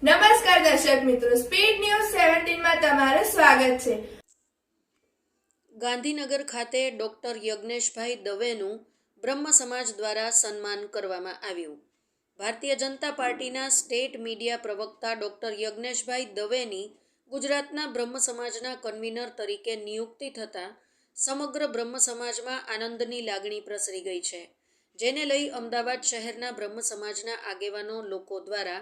નમસ્કાર દર્શક મિત્રો સ્પીડ ન્યૂઝ સેવન્ટીનમાં તમારું સ્વાગત છે. ગાંધીનગર ખાતે ડોક્ટર યજ્ઞેશભાઈ દવેનું બ્રહ્મ સમાજ દ્વારા સન્માન કરવામાં આવ્યું. ભારતીય જનતા પાર્ટીના સ્ટેટ મીડિયા પ્રવક્તા ડોક્ટર યજ્ઞેશભાઈ દવેની ગુજરાતના બ્રહ્મ સમાજના કન્વીનર તરીકે નિયુક્તિ થતાં સમગ્ર બ્રહ્મ સમાજમાં આનંદની લાગણી પ્રસરી ગઈ છે, જેને લઈ અમદાવાદ શહેરના બ્રહ્મ સમાજના આગેવાનો લોકો દ્વારા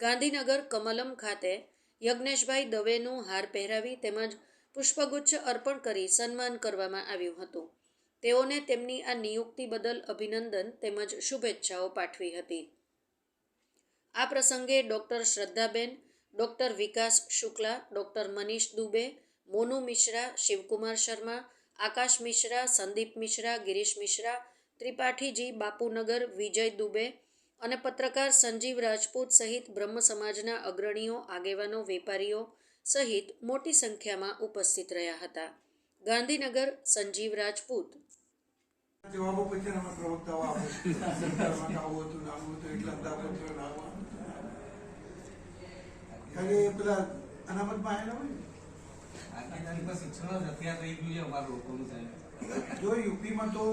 ગાંધીનગર કમલમ ખાતે યજ્ઞેશભાઈ દવેનું હાર પહેરાવી તેમજ પુષ્પગુચ્છ અર્પણ કરી સન્માન કરવામાં આવ્યું હતું. તેઓને તેમની આ નિયુક્તિ બદલ અભિનંદન તેમજ શુભેચ્છાઓ પાઠવી હતી. આ પ્રસંગે doctor Shraddhaben, doctor Vikas Shukla, doctor Manish Dubey, Monu Mishra, Shivkumar Sharma, Akash Mishra, Sandeep Mishra, Girish Mishra, Tripathiji Bapunagar, Vijay Dubey અને પત્રકાર સંજીવ રાજપૂત સહિત બ્રહ્મ સમાજના અગ્રણીઓ આગેવાનો વેપારીઓ સહિત મોટી સંખ્યામાં ઉપસ્થિત રહ્યા હતા. ગાંધીનગર સંજીવ રાજપૂત. જવાબો પછી અમે પ્રવક્તાઓ આપો આવું હતું ને હતું એટલે અંદાજપત્રો ને આવું પેલા અનામતમાં આવેલા હોય આખી શિક્ષણ જ યુપીમાં તો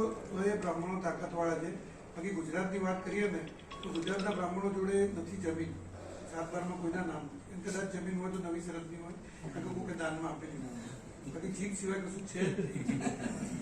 એ બ્રાહ્મણો તાકાતવાળા છે. બાકી ગુજરાતની વાત કરીએ ને ગુજરાતના બ્રાહ્મણો જોડે નથી જમીન. સાત બારમાં કોઈના નામ. એમ કદાચ જમીન હોય તો નવી શરતની હોય. કે દાનમાં આપેલી હોય. બાકી જીત સિવાય કશું છે.